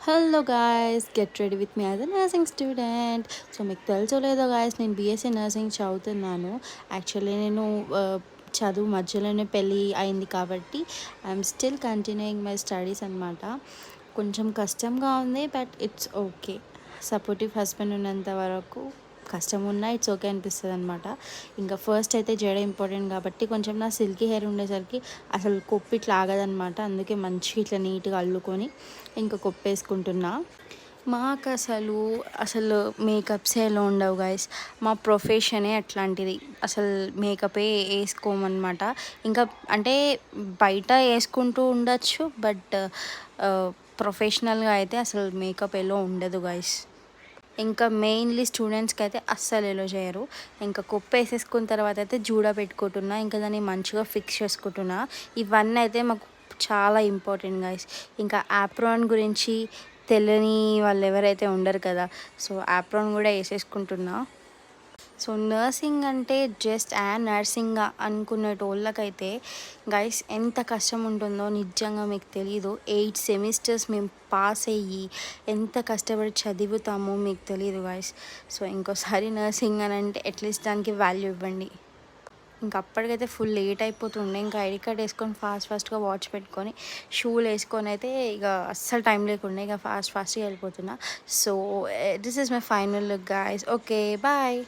Hello guys get ready with me as a nursing student so మీకు తెలుసో లేదో guys నేను బీఎస్సీ నర్సింగ్ చదువుతున్నాను. యాక్చువల్లీ నేను చదువు మధ్యలోనే పెళ్ళి అయింది కాబట్టి I'm still continuing my studies అనమాట కొంచెం కష్టంగా ఉంది but it's okay supportive husband ఉన్నంత వరకు కష్టం ఉన్నా ఇట్స్ ఓకే అనిపిస్తుంది అనమాట ఇంకా ఫస్ట్ అయితే జడ ఇంపార్టెంట్ కాబట్టి కొంచెం నా సిల్కీ హెయిర్ ఉండేసరికి అసలు కొప్పి ఇట్లా ఆగదనమాట అందుకే మంచిగా ఇట్లా నీట్గా అల్లుకొని ఇంకా కొప్పేసుకుంటున్నా మాకు అసలు అసలు మేకప్స్ ఎలా ఉండవు గైస్ మా ప్రొఫెషనే అట్లాంటిది. అసలు మేకపే వేసుకోమన్నమాట. ఇంకా అంటే బయట వేసుకుంటూ ఉండొచ్చు బట్ ప్రొఫెషనల్గా uh, అయితే అసలు మేకప్ ఎలా ఉండదు గైస్ ఇంకా మెయిన్లీ స్టూడెంట్స్కి అయితే అస్సలు ఎలో చేయరు. ఇంకా కుప్ప వేసేసుకున్న తర్వాత అయితే జూడ పెట్టుకుంటున్నా ఇంకా దాన్ని మంచిగా ఫిక్స్ చేసుకుంటున్నా. ఇవన్నీ అయితే మాకు చాలా ఇంపార్టెంట్ గాయస్ ఇంకా యాప్రాన్ గురించి తెలియని వాళ్ళు ఎవరైతే ఉండరు కదా సో యాప్రాన్ కూడా వేసేసుకుంటున్నా. సో నర్సింగ్ అంటే జస్ట్ ఆ నర్సింగ్ అనుకునేటోళ్ళకైతే గైస్ ఎంత కష్టం ఉంటుందో నిజంగా మీకు తెలీదు. ఎయిట్ సెమిస్టర్స్ మేము పాస్ అయ్యి ఎంత కష్టపడి చదువుతామో మీకు తెలియదు గైస్ సో ఇంకోసారి నర్సింగ్ అని అంటే అట్లీస్ట్ దానికి వాల్యూ ఇవ్వండి. ఇంకా అప్పటికైతే ఫుల్ లేట్ అయిపోతుండే. ఇంకా ఐడి కార్డ్ వేసుకొని ఫాస్ట్ ఫాస్ట్గా వాచ్ పెట్టుకొని షూలు వేసుకొని అయితే ఇక అస్సలు టైం లేకుండా. ఇక ఫాస్ట్ ఫాస్ట్గా వెళ్ళిపోతున్నా. So this is my final look guys okay bye